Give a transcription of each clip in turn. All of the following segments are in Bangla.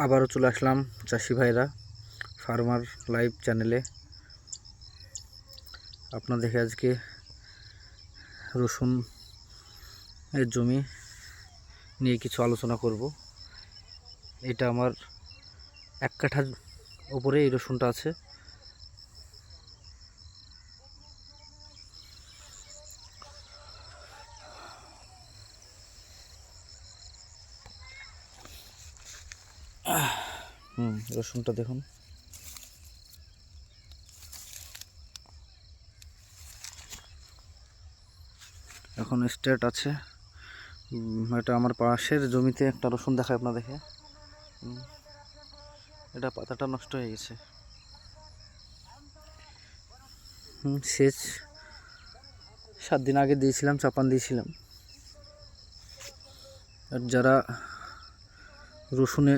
আবারও চলে আসলাম চাষি ভাইরা ফার্মার লাইভ চ্যানেলে। আপনাদেরকে আজকে রসুন এর জমি নিয়ে কিছু আলোচনা করব। এটা আমার এক কাঠার উপরে এই রসুনটা আছে। হুম, রসুনটা দেখুন। এখন স্টেট আছে। এটা আমার পাশের জমিতে একটা রসুন দেখায় আপনার দেখে এটা পাতাটা নষ্ট হয়ে গেছে। হুম, সেচ সাত দিন আগে দিয়েছিলাম, চাপান দিয়েছিলাম। আর যারা রসুনে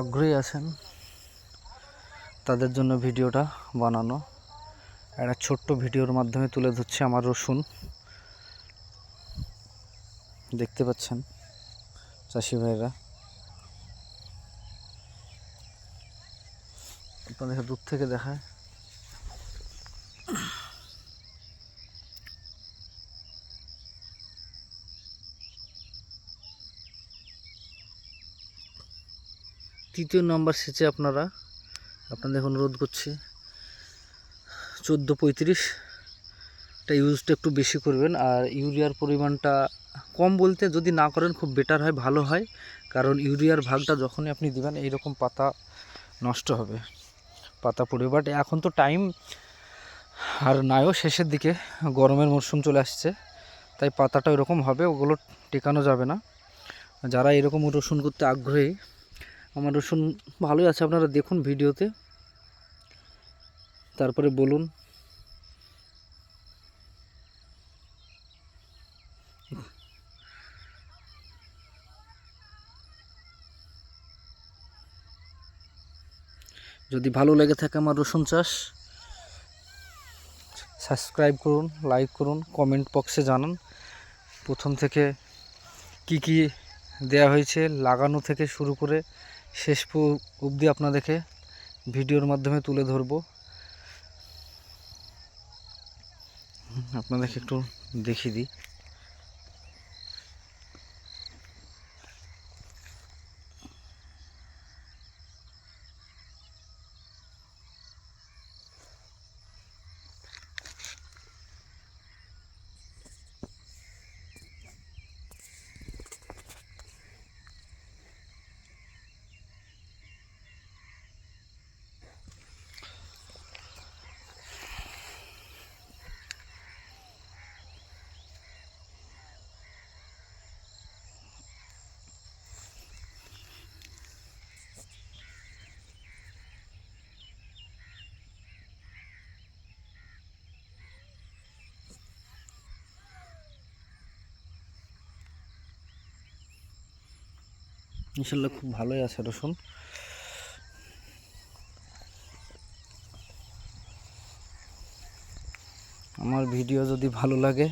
আগ্রহী আছেন তাদের জন্য ভিডিওটা বানানো। একটা ছোট্ট ভিডিওর মাধ্যমে তুলে ধরছে আমার রসুন। দেখতে পাচ্ছেন চাষি ভাইরা আপনাদের দূর থেকে দেখায়। তৃতীয় নম্বর সেচে আপনারা, আপনাদের এখন করছে, চোদ্দ পঁয়ত্রিশ এটা ইউজটা একটু বেশি করবেন আর ইউরিয়ার পরিমাণটা কম বলতে যদি না করেন খুব বেটার হয়, ভালো হয়, কারণ ইউরিয়ার ভাগটা যখনই আপনি দিবেন এইরকম পাতা নষ্ট হবে, পাতা পড়বে। বাট এখন তো টাইম আর নাইও শেষের দিকে, গরমের মরশুম চলে আসছে, তাই পাতাটা এরকম হবে, ওগুলো টেকানো যাবে না। যারা এরকম রসুন করতে আগ্রহী আমার রসুন ভালোই আছে, আপনারা দেখুন ভিডিওতে। তারপরে বলুন। যদি ভালো লেগে থাকে আমার রসুন চাষ, সাবস্ক্রাইব করুন, লাইক করুন, কমেন্ট বক্সে জানান। প্রথম থেকে কি কি দেয়া হয়েছে, লাগানো থেকে শুরু করে শেষ অবধি আপনাদেরকে ভিডিওর মাধ্যমে তুলে ধরব। আপনাদেরকে একটু দেখিয়ে দিই। ইনশাল্লাহ খুব ভালোই আছে রসুন। আমার ভিডিও যদি ভালো লাগে